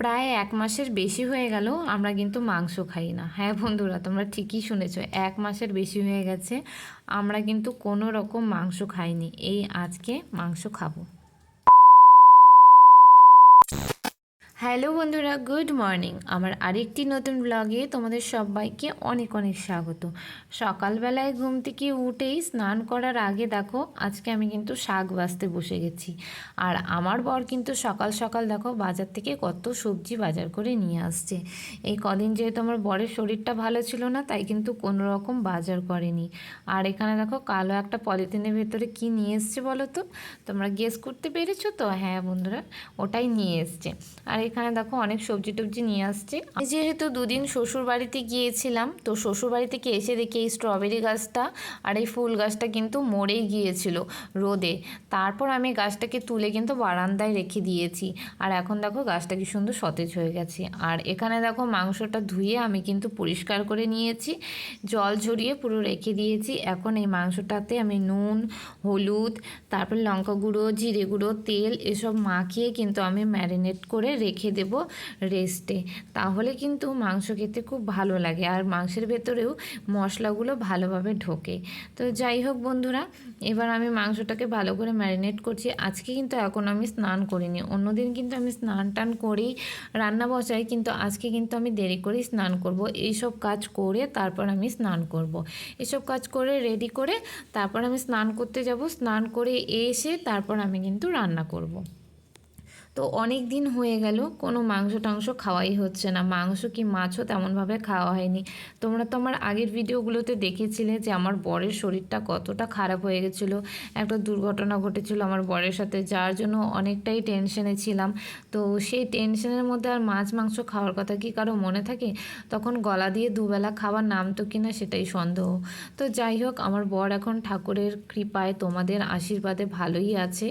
প্রায় এক মাসের বেশি হয়ে গেল, আমরা কিন্তু মাংস খাই না। হ্যাঁ বন্ধুরা, তোমরা ঠিকই শুনেছ, এক মাসের বেশি হয়ে গেছে, আমরা কিন্তু কোনো রকম মাংস খাইনি। এই আজকে মাংস খাব। হ্যালো বন্ধুরা, গুড মর্নিং। আমার আরেকটি নতুন ব্লগে তোমাদের সবাইকে অনেক অনেক স্বাগত। সকালবেলায় ঘুম থেকে উঠেই স্নান করার আগে দেখো, আজকে আমি কিন্তু শাক বাছতে বসে গেছি। আর আমার বর কিন্তু সকাল সকাল দেখো বাজার থেকে কত সবজি বাজার করে নিয়ে আসছে। এই কদিন যেহেতু আমার বরের শরীরটা ভালো ছিল না, তাই কিন্তু কোনো রকম বাজার করেনি। আর এখানে দেখো কালো একটা পলিথিনের ভেতরে কি নিয়ে এসছে বলো তো? তোমরা গেস করতে পেরেছ তো? হ্যাঁ বন্ধুরা, ওটাই নিয়ে এসছে। আর এখানে দেখো অনেক সবজি টবজি নিয়ে আসছে। যেহেতু দুদিন শ্বশুর বাড়িতে গিয়েছিলাম, তো শ্বশুর বাড়ি থেকে এসে দেখি এই স্ট্রবেরি গাছটা আর এই ফুল গাছটা কিন্তু মরেই গিয়েছিল রোদে। তারপর আমি গাছটাকে তুলে কিন্তু বারান্দায় রেখে দিয়েছি। আর এখন দেখো গাছটা কি সুন্দর সতেজ হয়ে গেছে। আর এখানে দেখো মাংসটা ধুয়ে আমি কিন্তু পরিষ্কার করে নিয়েছি, জল ঝরিয়ে পুরো রেখে দিয়েছি। এখন এই মাংসটাতে আমি নুন, হলুদ, তারপর লঙ্কা গুঁড়ো, জিরে গুঁড়ো, তেল এসব মাখিয়ে কিন্তু আমি ম্যারিনেট করে রেখে দেব রেস্টে তাহলে কিন্তু মাংস খেতে খুব ভালো লাগে আর মাংসের ভেতরেও মশলাগুলো ভালোভাবে ঢোকে। তো যাই হোক বন্ধুরা, এবার আমি মাংসটাকে ভালো করে ম্যারিনেট করছি। আজকে কিন্তু এখন আমি স্নান করিনি। অন্যদিন কিন্তু আমি স্নান টান করেই রান্না বসাই, কিন্তু আজকে কিন্তু আমি দেরি করেই স্নান করব। এইসব কাজ করে তারপর আমি স্নান করব। এসব কাজ করে রেডি করে তারপর আমি স্নান করতে যাব। স্নান করে এসে তারপর আমি কিন্তু রান্না করব। তো অনেক দিন হয়ে গেল, কোনো মাংস টাংস খাওয়াই হচ্ছে না। মাংস কি মাছও তেমনভাবে খাওয়া হয়নি। তোমরা তো আমার আগের ভিডিওগুলোতে দেখেছিলে যে আমার বরের শরীরটা কতটা খারাপ হয়ে গেছিল, একটা দুর্ঘটনা ঘটেছিল আমার বরের সাথে, যার জন্য অনেকটাই টেনশনে ছিলাম। তো সেই টেনশনের মধ্যে আর মাছ মাংস খাওয়ার কথা কি কারও মনে থাকে? তখন গলা দিয়ে দুবেলা খাবার নামতো কি না সেটাই সন্দেহ। তো যাই হোক, আমার বর এখন ঠাকুরের কৃপায় তোমাদের আশীর্বাদে ভালোই আছে।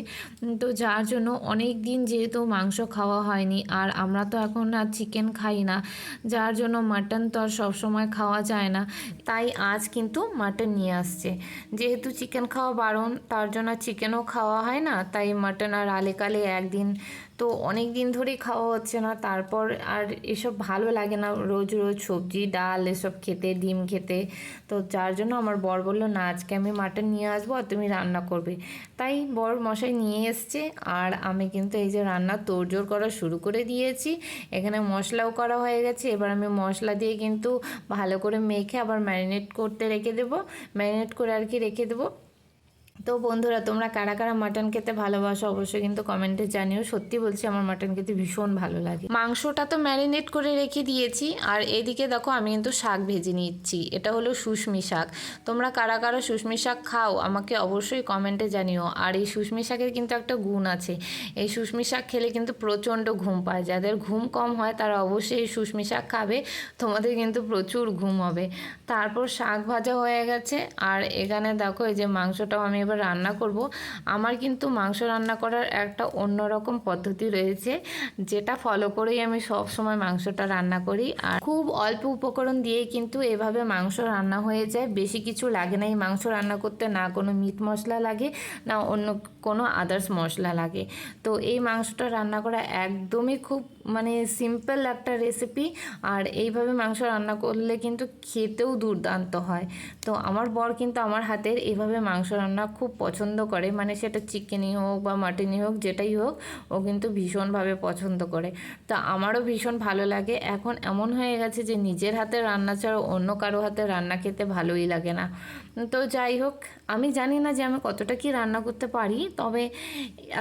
তো যার জন্য অনেক দিন যেহেতু মাংস খাওয়া হয়নি। আর আমরা তো এখন আর চিকেন খাই না। যার জন্য মাটন তো আর সবসময় খাওয়া যায় না। তাই আজ কিন্তু মাটন নিয়ে আসছে। যেহেতু চিকেন খাওয়া বারণ, তার জন্য চিকেনও খাওয়া হয় না। তাই মাটন আর আলেকালে একদিন তো অনেক দিন ধরেই খাওয়া হচ্ছে না। তারপর আর এসব ভালো লাগে না। রোজ রোজ সবজি, ডাল এসব খেতে, ডিম খেতে। তো যার জন্য আমার বর বলল, না, আজকে আমি মাটন নিয়ে আসব আর তুমি রান্না করবে। তাই বর মশাই নিয়ে এসছে। আর আমি কিন্তু এই যে রান্না তোড়জোড় করা শুরু করে দিয়েছি। এখানে মশলাও করা হয়ে গেছে। এবার আমি মশলা দিয়ে কিন্তু ভালো করে মেখে আবার ম্যারিনেট করতে রেখে দেবো। ম্যারিনেট করে আর কি রেখে দেবো। তো বন্ধুরা, তোমরা কারা কারা মাটন খেতে ভালোবাসো অবশ্যই কিন্তু কমেন্টে জানিও। সত্যি বলছি, আমার মাটন খেতে ভীষণ ভালো লাগে। মাংসটা তো ম্যারিনেট করে রেখে দিয়েছি, আর এদিকে দেখো আমি কিন্তু শাক ভেজে নিচ্ছি। এটা হলো সুস্মি শাক। তোমরা কারা কারা সুস্মি শাক খাও, আমাকে অবশ্যই কমেন্টে জানিও। আর এই সুস্মি শাকের কিন্তু একটা গুণ আছে। এই সুস্মি শাক খেলে কিন্তু প্রচণ্ড ঘুম পায়। যাদের ঘুম কম হয়, তারা অবশ্যই এই সুস্মি শাক খাবে। তোমাদের কিন্তু প্রচুর ঘুম হবে। তারপর শাক ভাজা হয়ে গেছে, আর এখানে দেখো এই যে মাংসটাও আমি এবার রান্না করব। আমার কিন্তু মাংস রান্না করার একটা অন্যরকম পদ্ধতি রয়েছে, যেটা ফলো করেই আমি সব সময় মাংসটা রান্না করি। আর খুব অল্প উপকরণ দিয়ে কিন্তু এভাবে মাংস রান্না হয়ে যায়। বেশি কিছু লাগে না, এই মাংস রান্না করতে না কোনো মিট মশলা লাগে, না অন্য কোনো আদার্স মশলা লাগে। তো এই মাংসটা রান্না করা একদমই খুব মানে সিম্পল একটা রেসিপি, আর এইভাবে মাংস রান্না করলে কিন্তু খেতেও দুর্দান্ত হয়। তো আমার বর কিন্তু আমার হাতের এভাবে মাংস রান্না খুব পছন্দ করে। মানে সেটা চিকেনই হোক বা মাটনই হোক, যেটাই হোক, ও কিন্তু ভীষণভাবে পছন্দ করে। তো আমারও ভীষণ ভালো লাগে। এখন এমন হয়ে গেছে যে নিজের হাতে রান্না ছাড়া অন্য কারও হাতে রান্না খেতে ভালোই লাগে না। তো যাই হোক, আমি জানি না যে আমি কতটা কি রান্না করতে পারি, তবে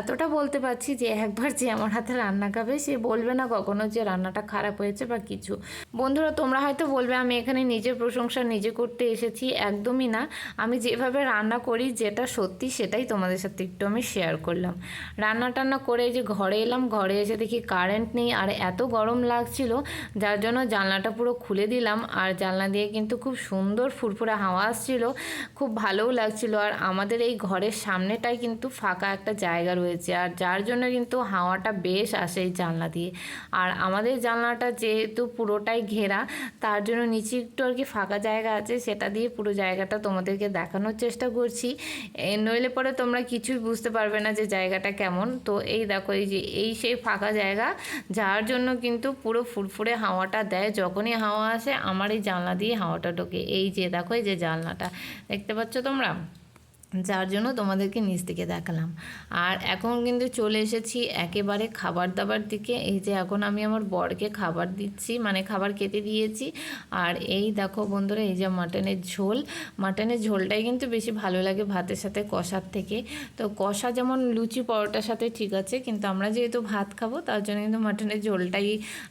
এতটা বলতে পারছি যে একবার যে আমার হাতে রান্না খাবে, সে বলবে না কখনো যে রান্নাটা খারাপ হয়েছে বা কিছু। বন্ধুরা, তোমরা হয়তো বলবে, আমি এখানে নিজের প্রশংসা নিজে করতে এসেছি, একদমই না। আমি যেভাবে রান্না করি, যেটা সত্যি সেটাই তোমাদের সাথে একটু আমি শেয়ার করলাম। রান্না টান্না করে যে ঘরে এলাম, ঘরে এসে দেখি কারেন্ট নেই আর এত গরম লাগছিল, যার জন্য জানলাটা পুরো খুলে দিলাম আর জানলা দিয়ে কিন্তু খুব সুন্দর ফুরফুরে হাওয়া আসছিল, খুব ভালোও লাগছিল আর আমাদের এই ঘরের সামনেটাই কিন্তু ফাঁকা একটা জায়গা রয়েছে আর যার জন্য কিন্তু হাওয়াটা বেশ আসে এই জানলা দিয়ে। আর আমাদের জানলাটা যেহেতু পুরোটাই ঘেরা, তার জন্য নিচে একটু আর কি ফাঁকা জায়গা আছে, সেটা দিয়ে পুরো জায়গাটা তোমাদেরকে দেখানোর চেষ্টা করছি। নইলে পরে তোমরা কিছুই বুঝতে পারবে না যে জায়গাটা কেমন। তো এই দেখো, এই যে এই সেই ফাঁকা জায়গা, যার জন্য কিন্তু পুরো ফুরফুরে হাওয়াটা দেয়। যখনই হাওয়া আসে, আমার এই জানলা দিয়ে হাওয়াটা ঢোকে। এই যে দেখো, এই যে জানলাটা। দেখতে পাচ্ছ তোমরা? যার জন্য তোমাদেরকে নিচ থেকে দেখালাম। আর এখন কিন্তু চলে এসেছি একেবারে খাবার দাবার দিকে। এই যে এখন আমি আমার বরকে খাবার দিচ্ছি মানে খাবার খেতে দিয়েছি। আর এই দেখো বন্ধুরা, এই যে মাটনের ঝোল। মাটনের ঝোলটাই কিন্তু বেশি ভালো লাগে ভাতের সাথে কষার থেকে। তো কষা যেমন লুচি পরোটার সাথে ঠিক আছে, কিন্তু আমরা যেহেতু ভাত খাব, তার জন্য কিন্তু মাটনের ঝোলটাই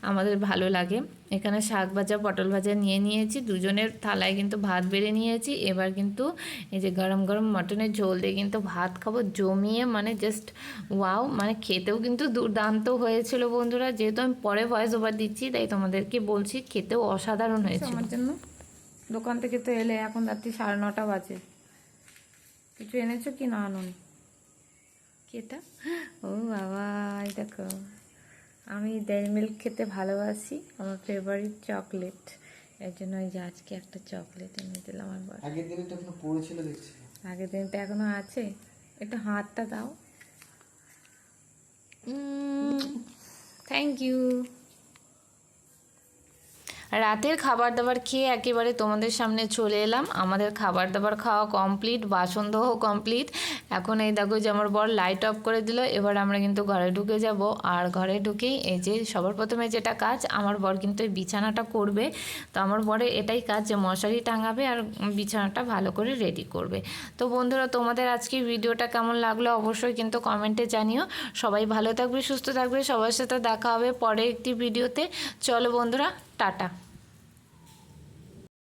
আমাদের ভালো লাগে। এখানে শাক ভাজা পটল ভাজা নিয়ে নিয়েছি। দুজনের থালায় কিন্তু ভাত বেড়ে নিয়েছি। এবার কিন্তু এই যে গরম গরম মটনের ঝোল দিয়ে কিন্তু ভাত খাব। জমিয়ে মানে জাস্ট ওয়াও মানে খেতেও কিন্তু দুর্দান্ত হয়েছিল বন্ধুরা। যেহেতু আমি পরে ভয়েস ওভার দিচ্ছি তাই তোমাদেরকে বলছি খেতেও অসাধারণ হয়েছিল। আমার জন্য? দোকান থেকে তো এলে এখন রাত্রি সাড়ে নটা বাজে। কিছু এনেছো কি না আনুন? কেটা? ও বাবা এই দেখো। আমি ডেয়ারি মিল্ক খেতে ভালোবাসি আমার ফেভারিট চকলেট এর জন্য ওই যে আজকে একটা চকলেট এনে দিলাম আমার আগের দিন তো এখনও পড়েছিল দেখছি। আগের দিন তো এখনও আছে। একটু হাতটা দাও। থ্যাংক ইউ রাতের খাবার দাবার খেয়ে একেবারে তোমাদের সামনে চলে এলাম। আমাদের খাবার দাবার খাওয়া কমপ্লিট বাসন ধোয়াও কমপ্লিট এখন এই দেখো যে আমার বর লাইট অফ করে দিল, এবার আমরা কিন্তু ঘরে ঢুকে যাব। আর ঘরে ঢুকেই এই যে সবার প্রথমে যেটা কাজ, আমার বর কিন্তু এই বিছানাটা করবে। তো আমার বরের এটাই কাজ যে মশারি টাঙাবে আর বিছানাটা ভালো করে রেডি করবে। তো বন্ধুরা, তোমাদের আজকে ভিডিওটা কেমন লাগল অবশ্যই কিন্তু কমেন্টে জানিও। সবাই ভালো থাকবে, সুস্থ থাকবে, সবার সাথে দেখা হবে পরে একটি ভিডিওতে। চলো বন্ধুরা টাটা।